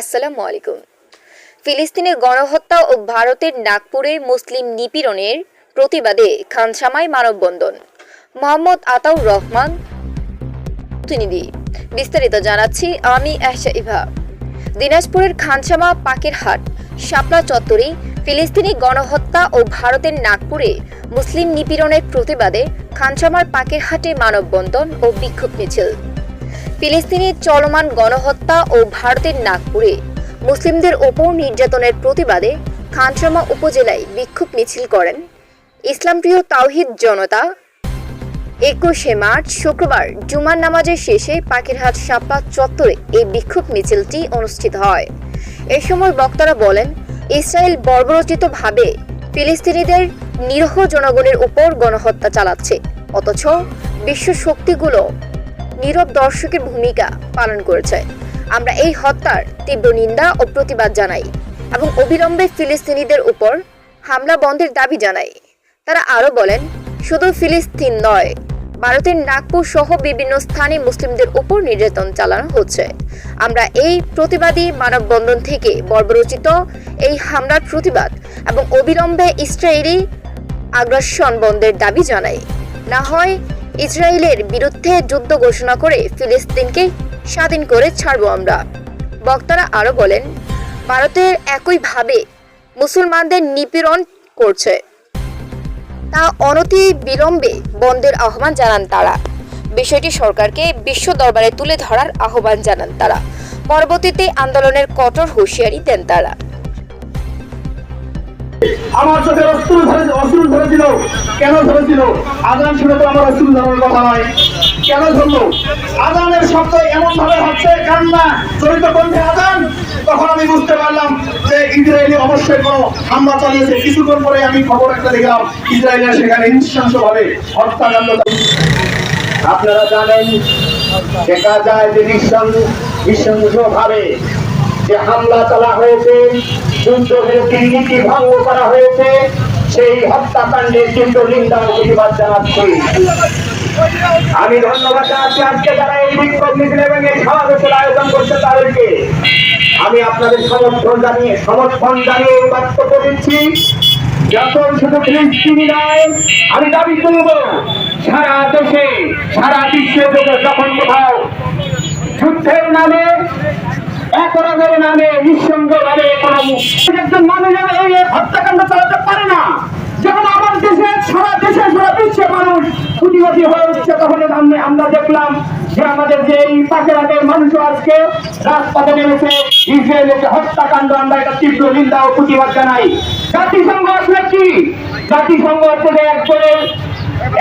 আসসালামু আলাইকুম। ফিলিস্তিনের গণহত্যা ও ভারতের নাগপুরের মুসলিম নিপীড়নের প্রতিবাদে খানসামায় মানববন্ধন। মোহাম্মদ আতাউর রহমান, প্রতিনিধি। বিস্তারিত জানাচ্ছি আমি আহসা ইভা। দিনাজপুরের খানসামা পাকেরহাট, শাপলা চত্বরে ফিলিস্তিনি গণহত্যা ও ভারতের নাগপুরে মুসলিম নিপীড়নের প্রতিবাদে খানসামার পাকেরহাটে মানববন্ধন ও বিক্ষোভ মিছিল। ফিলিস্তিনের চলমান গণহত্যা ও ভারতের নাগপুরে মুসলিমদের ওপর নির্যাতনের প্রতিবাদে খানসামা উপজেলায় বিক্ষোভ মিছিল করেন ইসলামপ্রিয় তাওহিদ জনতা। একুশে মার্চ, শুক্রবার, জুমার নামাজের শেষে পাখিরহাট সাপ্পা চত্বরে এই বিক্ষোভ মিছিলটি অনুষ্ঠিত হয়। এ সময় বক্তারা বলেন, ইসরায়েল বর্বরচিতভাবে ফিলিস্তিনিদের নিরহ জনগণের উপর গণহত্যা চালাচ্ছে, অথচ বিশ্ব শক্তিগুলো নীরব দর্শকের ভূমিকা পালন করেছে। আমরা এই হত্যার তীব্র নিন্দা ও প্রতিবাদ জানাই এবং অবিলম্বে ফিলিস্তিনিদের উপর হামলা বন্ধের দাবি জানাই। তারা আরও বলেন, শুধু ফিলিস্তিন নয়, ভারতের নাগপুর সহ বিভিন্ন স্থানে মুসলিমদের উপর নির্যাতন চালানো হচ্ছে। আমরা এই প্রতিবাদী মানববন্ধন থেকে বর্বরচিত এই হামলার প্রতিবাদ এবং অবিলম্বে ইসরায়েলি আগ্রাসন বন্ধের দাবি জানাই। না হয় ইসরায়েলের বিরুদ্ধে যুদ্ধ ঘোষণা করে ফিলিস্তিনকে স্বাধীন করে ছাড়ব আমরা। বক্তারা আরও বলেন, ভারতের একইভাবে মুসলমানদের নিপীড়ন করছে। তা অনতি বিলম্বে বন্ধের আহ্বান জানান তারা। বিষয়টি সরকারকে বিশ্ব দরবারে তুলে ধরার আহ্বান জানান তারা। পরবর্তীতে আন্দোলনের কঠোর হুঁশিয়ারি দেন তারা। আমার চোখে অস্ত্র কেন ধরেছিল? আজান শুনে তো আমার অস্ত্র ধরার কথা নয়। কেন ধরলো? আজানের শব্দ এমন ভাবে হচ্ছে, কান্না চরিত কণ্ঠে আজান তখন আমি বুঝতে পারলাম যে ইসরায়েলি অবশ্যই কোনো হামলা চালিয়েছে। কিছুক্ষণ পরে আমি খবর একটা দেখলাম, ইসরায়েলের সেখানে নৃশংস ভাবে হত্যাকাণ্ড আপনারা জানেন দেখা যায় যে নৃশংস ভাবে যে হামলা চালা হয়েছে, যুদ্ধ বিরতির নীতি ভঙ্গ করা হয়েছে সেই হত্যাকাণ্ডের কিন্তু নিন্দা প্রতিবাদ জানাচ্ছি। আমি ধন্যবাদ জানাচ্ছি আজকে যারা এই বিক্ষোভ মিছিল এবং এই সমাবেশের আয়োজন করছে তাদেরকে। আমি আপনাদের সমর্থন জানিয়ে সমর্থন জানিয়ে বক্তব্য দিচ্ছি। যখন শুধু ফিলিস্তিনি নয়, আমি দাবি করব, সারা দেশে, সারা বিশ্বে যখন কোথাও যুদ্ধের নামে অপরাধের নামে নিঃসঙ্গ ভাবে একজন মানুষ এই হত্যাকাণ্ড চালাতে পারে না। যখন আমার দেশে, সারা দেশে, সারা বিশ্বে মানুষ প্রতিবাদী হয়ে উঠছে, তখন আমরা আমরা দেখলাম যে আমাদের যে এই পাশের মানুষ আজকে রাজপথে নেমেছে, ইসরায়েলের যে হত্যাকাণ্ড, আমরা এটা তীব্র নিন্দা ও প্রতিবাদ জানাই। জাতিসংঘ আসলে কি? জাতিসংঘ যে একজনের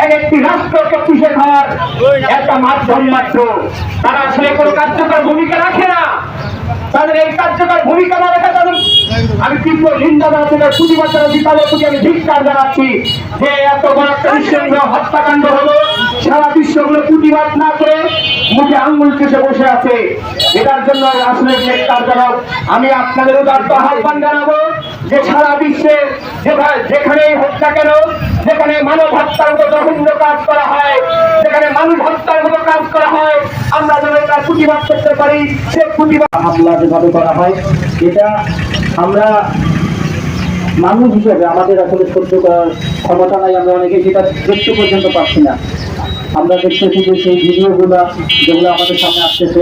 এক একটি রাষ্ট্রকে পিছিয়ে খাওয়ার একটা মাধ্যম মাত্র। তারা আসলে কোনো কার্যকর ভূমিকা রাখে না তাদের এই কার্যকর ভূমিকা না রেখে তাদের আমি তীব্র নিন্দা জানাচ্ছি প্রতিবাদ জানাচ্ছি তাদের প্রতি আমি ধিক্কার জানাচ্ছি যে এত বড় একটা হত্যাকাণ্ড হলো। সারা বিশ্বগুলো প্রতিবাদ না করে মুখে আঙ্গুল কেসে বসে আছে। এটার জন্য আসলে কার্যকর আমি আপনাদের উদার্ত আহ্বান জানাব যে সারা বিশ্বে যেখানেই হোক না কেন, যেখানে মানব হত্যার মতো জঘন্য কাজ করা হয়, যেখানে মানুষ হত্যার মতো কাজ করা হয়, আমরা যেন তার প্রতিবাদ করতে পারি। সে প্রতিবাদ হামলা যেভাবে করা হয়, এটা আমরা মানুষ হিসেবে আমাদের আসলে সহ্য করার ক্ষমতা নাই, আমরা অনেকে সেটা দেখতে পর্যন্ত পারছি না। আমরা দেখতেছি যে সেই ভিডিওগুলো যেগুলো আমাদের সামনে আসতেছে।